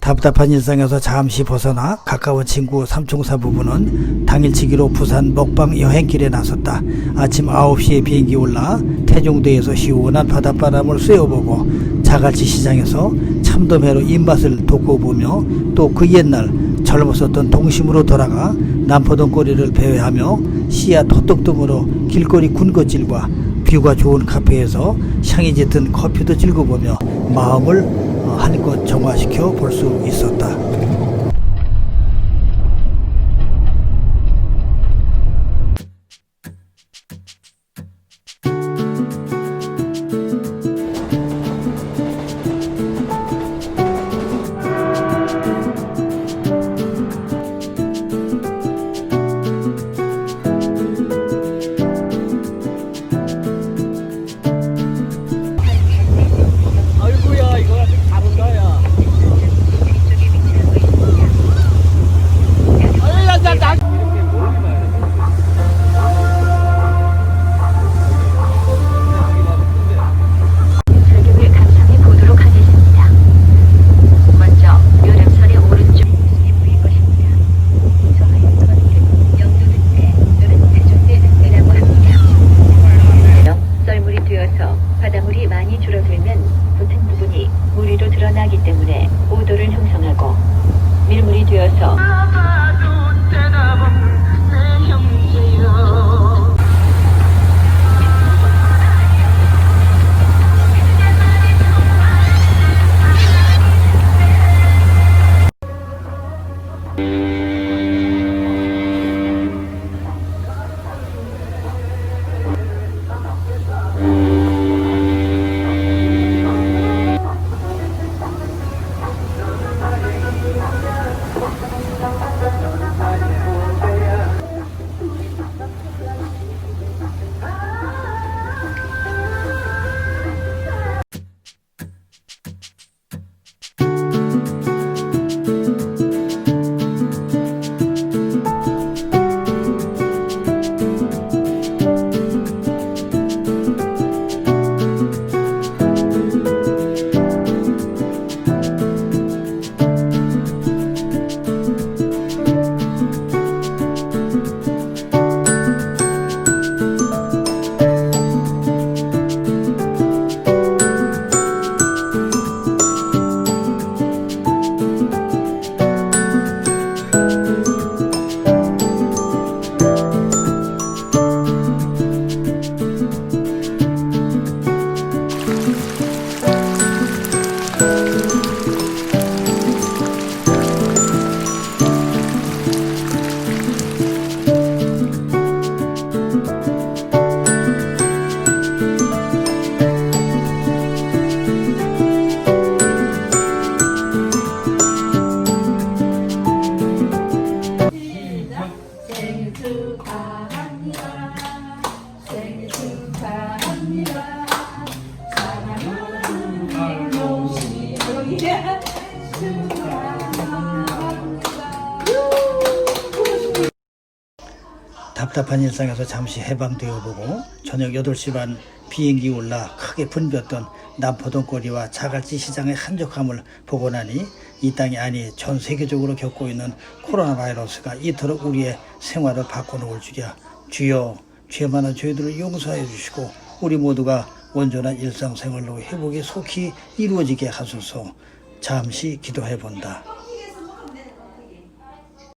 답답한 일상에서 잠시 벗어나 가까운 친구 삼총사 부부는 당일치기로 부산 먹방 여행길에 나섰다. 아침 9시에 비행기 올라 태종대에서 시원한 바닷바람을 쐬어보고 자갈치 시장에서 참돔회로 입맛을 돋궈보며 또 그 옛날 젊었었던 동심으로 돌아가 남포동 거리를 배회하며 씨앗 호떡 등으로 길거리 군것질과 뷰가 좋은 카페에서 향이 짙은 커피도 즐겨보며 마음을 어, 한껏 정화시켜 볼 수 있었다. 밀물이 되어서 답답한 일상에서 잠시 해방되어 보고 저녁 8시 반 비행기 올라 크게 붐볐던 남포동 거리와 자갈치 시장의 한적함을 보고 나니 이 땅이 아니 전 세계적으로 겪고 있는 코로나 바이러스가 이토록 우리의 생활을 바꿔놓을 줄이야 주여 죄 많은 저희들을 용서해 주시고 우리 모두가 온전한 일상생활로 회복이 속히 이루어지게 하소서 잠시 기도해 본다.